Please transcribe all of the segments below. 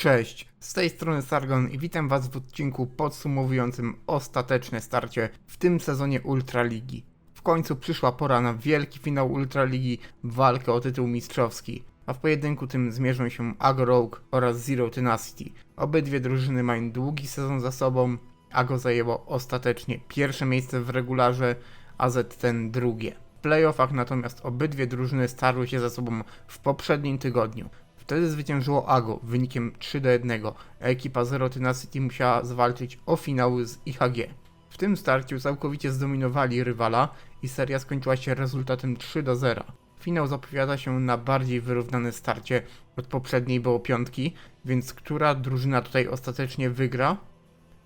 Cześć, z tej strony Sargon i witam Was w odcinku podsumowującym ostateczne starcie w tym sezonie Ultraligi. W końcu przyszła pora na wielki finał Ultraligi, walkę o tytuł mistrzowski, a w pojedynku tym zmierzą się Ago Rogue oraz Zero Tenacity. Obydwie drużyny mają długi sezon za sobą, Ago zajęło ostatecznie pierwsze miejsce w regularze, a ZTN drugie. W playoffach natomiast obydwie drużyny starły się ze sobą w poprzednim tygodniu. Wtedy zwyciężyło Ago wynikiem 3 do 1, a ekipa Zero Tenacity musiała zwalczyć o finały z IHG. W tym starciu całkowicie zdominowali rywala i seria skończyła się rezultatem 3 do 0. Finał zapowiada się na bardziej wyrównane starcie od poprzedniej było piątki, więc która drużyna tutaj ostatecznie wygra?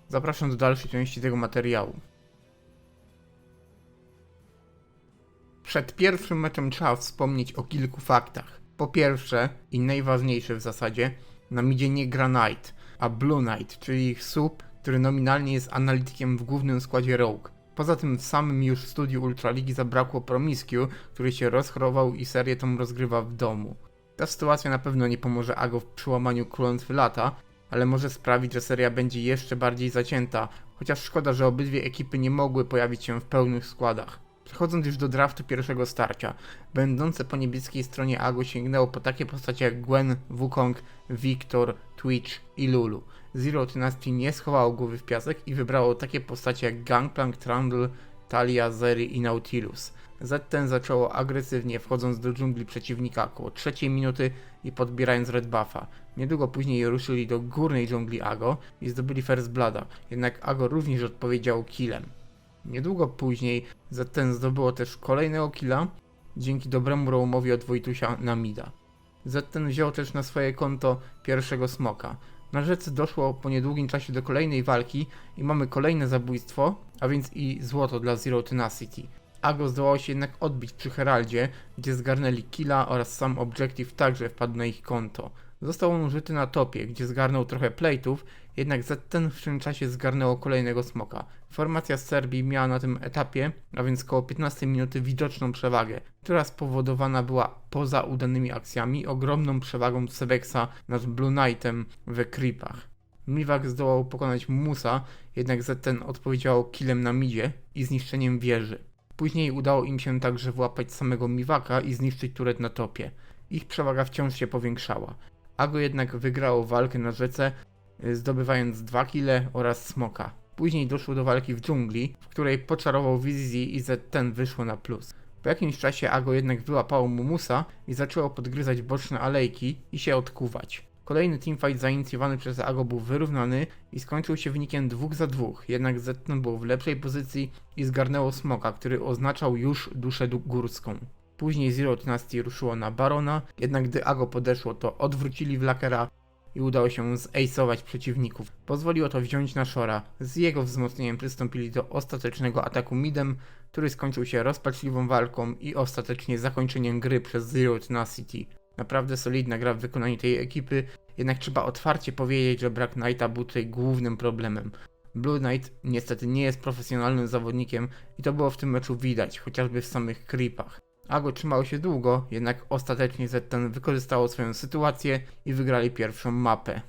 Zapraszam do dalszej części tego materiału. Przed pierwszym meczem trzeba wspomnieć o kilku faktach. Po pierwsze, i najważniejsze w zasadzie, na midzie nie gra Knight, a Blue Knight, czyli ich sub, który nominalnie jest analitykiem w głównym składzie Rogue. Poza tym w samym już studiu Ultraligi zabrakło Promiscue, który się rozchorował i serię tą rozgrywa w domu. Ta sytuacja na pewno nie pomoże Ago w przełamaniu klątwy lata, ale może sprawić, że seria będzie jeszcze bardziej zacięta, chociaż szkoda, że obydwie ekipy nie mogły pojawić się w pełnych składach. Przechodząc już do draftu pierwszego starcia, będące po niebieskiej stronie Ago sięgnęło po takie postacie jak Gwen, Wukong, Victor, Twitch i Lulu. Zero Dynasty nie schowało głowy w piasek i wybrało takie postacie jak Gangplank, Trundle, Talia, Zeri i Nautilus. Z10 zaczęło agresywnie wchodząc do dżungli przeciwnika około trzeciej minuty i podbierając Red Buffa. Niedługo później ruszyli do górnej dżungli Ago i zdobyli First Blooda, jednak Ago również odpowiedział killem. Niedługo później ZTN zdobyło też kolejnego killa dzięki dobremu roamowi od Wojtusia na Mida. ZTN wziął też na swoje konto pierwszego smoka. Na rzece doszło po niedługim czasie do kolejnej walki i mamy kolejne zabójstwo, a więc i złoto dla Zero Tenacity. Ago zdołało się jednak odbić przy Heraldzie, gdzie zgarnęli killa oraz sam Objective także wpadł na ich konto. Został on użyty na topie, gdzie zgarnął trochę plate'ów, jednak za ten w tym czasie zgarnęło kolejnego smoka. Formacja z Serbii miała na tym etapie, a więc koło 15 minuty widoczną przewagę, która spowodowana była poza udanymi akcjami ogromną przewagą Sebexa nad Blue Knightem we creepach. Miwak zdołał pokonać Musa, jednak ZTN odpowiedział killem na midzie i zniszczeniem wieży. Później udało im się także włapać samego Miwaka i zniszczyć turet na topie. Ich przewaga wciąż się powiększała. Ago jednak wygrało walkę na rzece, zdobywając dwa kile oraz smoka. Później doszło do walki w dżungli, w której poczarował Wizzy i Z10 wyszło na plus. Po jakimś czasie Ago jednak wyłapało Mumusa i zaczęło podgryzać boczne alejki i się odkuwać. Kolejny teamfight zainicjowany przez Ago był wyrównany i skończył się wynikiem 2 za 2, jednak Zetton był w lepszej pozycji i zgarnęło smoka, który oznaczał już duszę górską. Później Zero Dynasty ruszyło na Barona, jednak gdy Ago podeszło, to odwrócili Vlakera i udało się zace'ować przeciwników. Pozwoliło to wziąć na Shora. Z jego wzmocnieniem przystąpili do ostatecznego ataku midem, który skończył się rozpaczliwą walką i ostatecznie zakończeniem gry przez Zero Tenacity. Naprawdę solidna gra w wykonaniu tej ekipy, jednak trzeba otwarcie powiedzieć, że brak Knighta był tutaj głównym problemem. Blue Knight niestety nie jest profesjonalnym zawodnikiem i to było w tym meczu widać, chociażby w samych creepach. Ago trzymało się długo, jednak ostatecznie ZTN wykorzystało swoją sytuację i wygrali pierwszą mapę.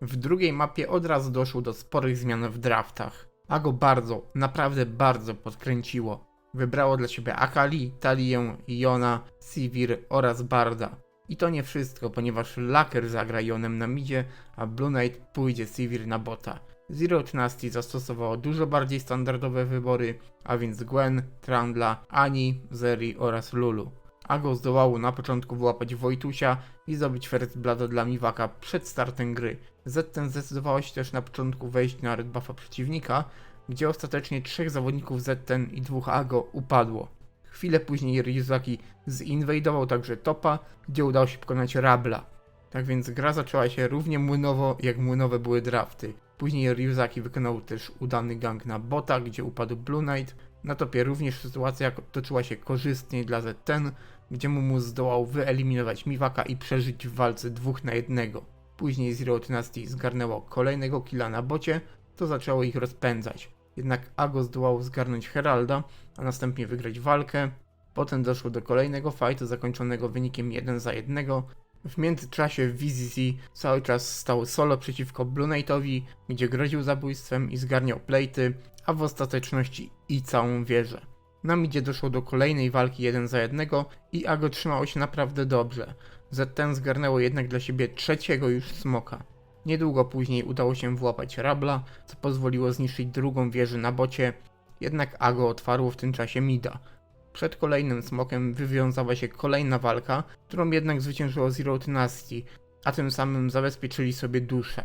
W drugiej mapie od razu doszło do sporych zmian w draftach. Ago bardzo, naprawdę bardzo podkręciło. Wybrało dla siebie Akali, Talię, Iona, Sivir oraz Barda. I to nie wszystko, ponieważ Laker zagra Ionem na midzie, a Blue Knight pójdzie Sivir na bota. Zero Dynasty zastosowało dużo bardziej standardowe wybory, a więc Gwen, Trandla, Ani, Zeri oraz Lulu. Ago zdołało na początku wyłapać Wojtusia i zdobyć First Blooda dla Miwaka przed startem gry. Z zdecydowało się też na początku wejść na red buffa przeciwnika, gdzie ostatecznie trzech zawodników Z i dwóch Ago upadło. Chwilę później Ryuzaki zinwadował także topa, gdzie udało się pokonać Rabla. Tak więc gra zaczęła się równie młynowo, jak młynowe były drafty. Później Ryuzaki wykonał też udany gang na bota, gdzie upadł Blue Knight. Na topie również sytuacja toczyła się korzystnie dla Z10, gdzie Mumu zdołał wyeliminować Miwaka i przeżyć w walce dwóch na jednego. Później Zero Dynasty zgarnęło kolejnego killa na bocie, to zaczęło ich rozpędzać. Jednak Ago zdołał zgarnąć Heralda, a następnie wygrać walkę. Potem doszło do kolejnego fightu zakończonego wynikiem 1 za 1, W międzyczasie VZZ cały czas stał solo przeciwko Blue Knightowi, gdzie groził zabójstwem i zgarniał plejty, a w ostateczności i całą wieżę. Na midzie doszło do kolejnej walki jeden za jednego i Ago trzymało się naprawdę dobrze. ZTN zgarnęło jednak dla siebie trzeciego już smoka. Niedługo później udało się włapać Rabla, co pozwoliło zniszczyć drugą wieżę na bocie, jednak Ago otwarło w tym czasie mida. Przed kolejnym smokiem wywiązała się kolejna walka, którą jednak zwyciężyło Zero Dynasty, a tym samym zabezpieczyli sobie duszę.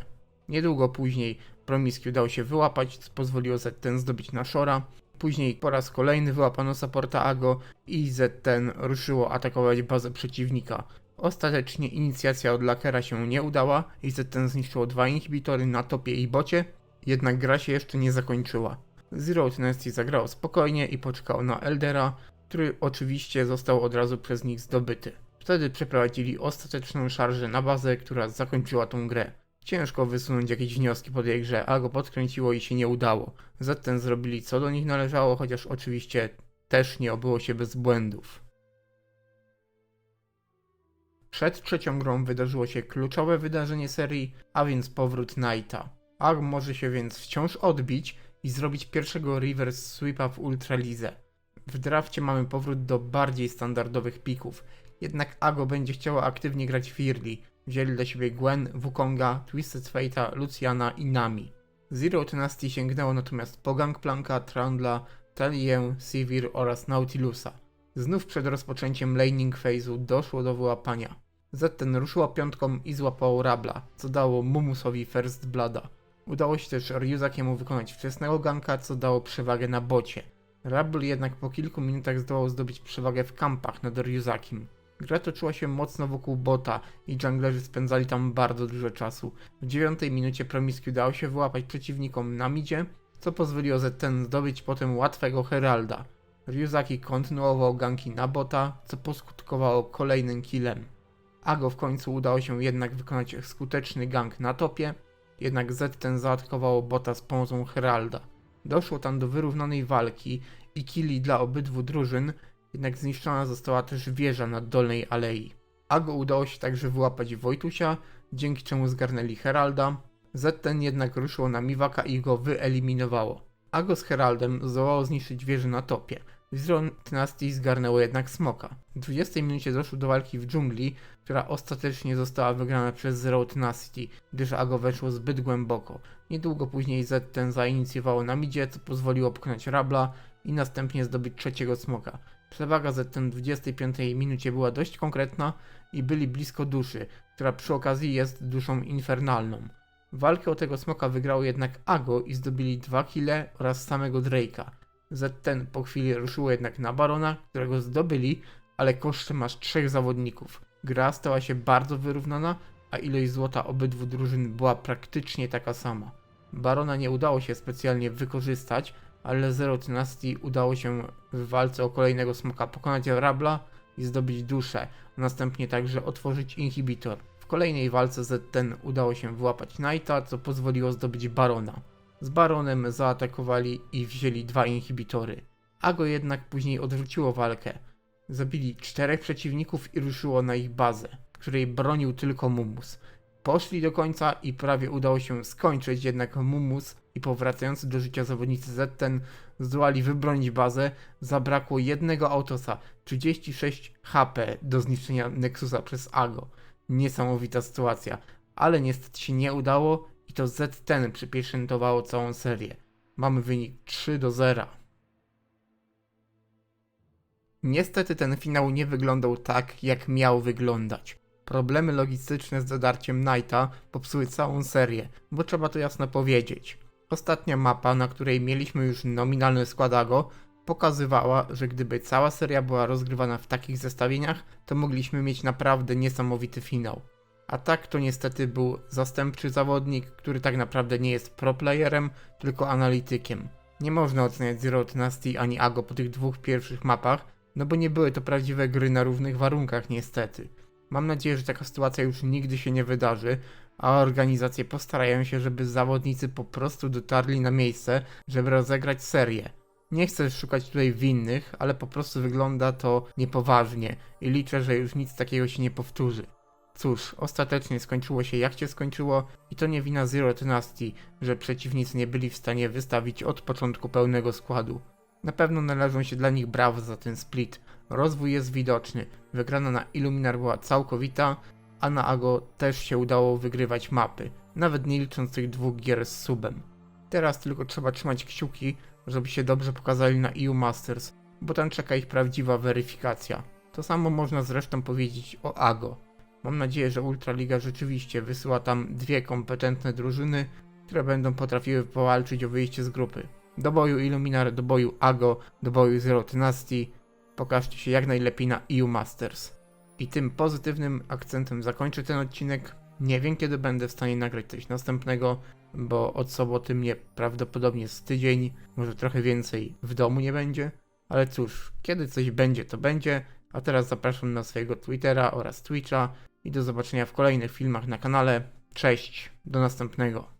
Niedługo później Promiski udało się wyłapać, co pozwoliło ZTN zdobyć na Shora. Później po raz kolejny wyłapano supporta Ago i ZTN ruszyło atakować bazę przeciwnika. Ostatecznie inicjacja od Lakera się nie udała i ZTN zniszczyło dwa inhibitory na topie i bocie, jednak gra się jeszcze nie zakończyła. Zero Dynasty zagrało spokojnie i poczekało na Eldera, który oczywiście został od razu przez nich zdobyty. Wtedy przeprowadzili ostateczną szarżę na bazę, która zakończyła tą grę. Ciężko wysunąć jakieś wnioski po tej grze, a go podkręciło i się nie udało. Zatem zrobili co do nich należało, chociaż oczywiście też nie obyło się bez błędów. Przed trzecią grą wydarzyło się kluczowe wydarzenie serii, a więc powrót Knighta. Arg może się więc wciąż odbić i zrobić pierwszego reverse sweepa w Ultralize. W drafcie mamy powrót do bardziej standardowych pików, jednak Ago będzie chciała aktywnie grać Early. Wzięli dla siebie Gwen, Wukonga, Twisted Fate'a, Luciana i Nami. Zero Dynasty sięgnęło natomiast po Gangplanka, Trundla, Talię, Sivir oraz Nautilusa. Znów przed rozpoczęciem laning phase'u doszło do wyłapania. Zetten ruszyła piątką i złapało Rabla, co dało Mumusowi First Blooda. Udało się też Ryuzakiemu wykonać wczesnego ganka, co dało przewagę na bocie. Rabl jednak po kilku minutach zdołał zdobyć przewagę w kampach nad Ryuzakim. Gra toczyła się mocno wokół bota i junglerzy spędzali tam bardzo dużo czasu. W dziewiątej minucie Promiski udało się wyłapać przeciwnikom na midzie, co pozwoliło ZTN zdobyć potem łatwego Heralda. Ryuzaki kontynuował ganki na bota, co poskutkowało kolejnym killem. Ago w końcu udało się jednak wykonać skuteczny gang na topie, jednak ZTN zaatakowało bota z pomocą Heralda. Doszło tam do wyrównanej walki i killi dla obydwu drużyn, jednak zniszczona została też wieża na dolnej alei. Ago udało się także wyłapać Wojtusia, dzięki czemu zgarnęli Heralda. ZTN jednak ruszyło na Miwaka i go wyeliminowało. Ago z Heraldem zdołało zniszczyć wieżę na topie. Zero Dynasty zgarnęło jednak Smoka. W 20 minucie doszło do walki w dżungli, która ostatecznie została wygrana przez Zero Dynasty, gdyż Ago weszło zbyt głęboko. Niedługo później ZTN zainicjowało na midzie, co pozwoliło pokonać Rabla i następnie zdobyć trzeciego Smoka. Przewaga ZTN w 25 minucie była dość konkretna i byli blisko duszy, która przy okazji jest duszą infernalną. Walkę o tego smoka wygrał jednak Ago i zdobyli dwa kile oraz samego Drake'a. ZTN po chwili ruszyło jednak na Barona, którego zdobyli, ale kosztem aż trzech zawodników. Gra stała się bardzo wyrównana, a ilość złota obydwu drużyn była praktycznie taka sama. Barona nie udało się specjalnie wykorzystać, ale Zero Dynasty udało się w walce o kolejnego smoka pokonać Rabla i zdobyć duszę, a następnie także otworzyć inhibitor. W kolejnej walce ZTN udało się wyłapać Knighta, co pozwoliło zdobyć Barona. Z Baronem zaatakowali i wzięli dwa inhibitory. Ago jednak później odwróciło walkę. Zabili czterech przeciwników i ruszyło na ich bazę, której bronił tylko Mumus. Poszli do końca i prawie udało się skończyć, jednak Mumus i powracający do życia zawodnicy ZTN zdołali wybronić bazę. Zabrakło jednego autosa, 36 HP do zniszczenia Nexusa przez Ago. Niesamowita sytuacja, ale niestety się nie udało i to ZTN przypieczętowało całą serię. Mamy wynik 3 do 0. Niestety ten finał nie wyglądał tak, jak miał wyglądać. Problemy logistyczne z dodarciem Knighta popsuły całą serię, bo trzeba to jasno powiedzieć. Ostatnia mapa, na której mieliśmy już nominalny skład Ago, pokazywała, że gdyby cała seria była rozgrywana w takich zestawieniach, to mogliśmy mieć naprawdę niesamowity finał. A tak to niestety był zastępczy zawodnik, który tak naprawdę nie jest pro playerem, tylko analitykiem. Nie można oceniać Zero Dynasty ani Ago po tych dwóch pierwszych mapach, no bo nie były to prawdziwe gry na równych warunkach niestety. Mam nadzieję, że taka sytuacja już nigdy się nie wydarzy, a organizacje postarają się, żeby zawodnicy po prostu dotarli na miejsce, żeby rozegrać serię. Nie chcę szukać tutaj winnych, ale po prostu wygląda to niepoważnie i liczę, że już nic takiego się nie powtórzy. Cóż, ostatecznie skończyło się jak się skończyło i to nie wina Zero Dynasty, że przeciwnicy nie byli w stanie wystawić od początku pełnego składu. Na pewno należą się dla nich brawa za ten split. Rozwój jest widoczny. Wygrana na Illuminar była całkowita, a na Ago też się udało wygrywać mapy, nawet nie licząc tych dwóch gier z subem. Teraz tylko trzeba trzymać kciuki, żeby się dobrze pokazali na EU Masters, bo tam czeka ich prawdziwa weryfikacja. To samo można zresztą powiedzieć o Ago. Mam nadzieję, że Ultraliga rzeczywiście wysyła tam dwie kompetentne drużyny, które będą potrafiły powalczyć o wyjście z grupy. Do boju Illuminar, do boju Ago, do boju Zero Dynasty. Pokażcie się jak najlepiej na EU Masters. I tym pozytywnym akcentem zakończę ten odcinek. Nie wiem kiedy będę w stanie nagrać coś następnego, bo od soboty mnie prawdopodobnie z tydzień, może trochę więcej w domu nie będzie. Ale cóż, kiedy coś będzie, to będzie. A teraz zapraszam na swojego Twittera oraz Twitcha i do zobaczenia w kolejnych filmach na kanale. Cześć, do następnego.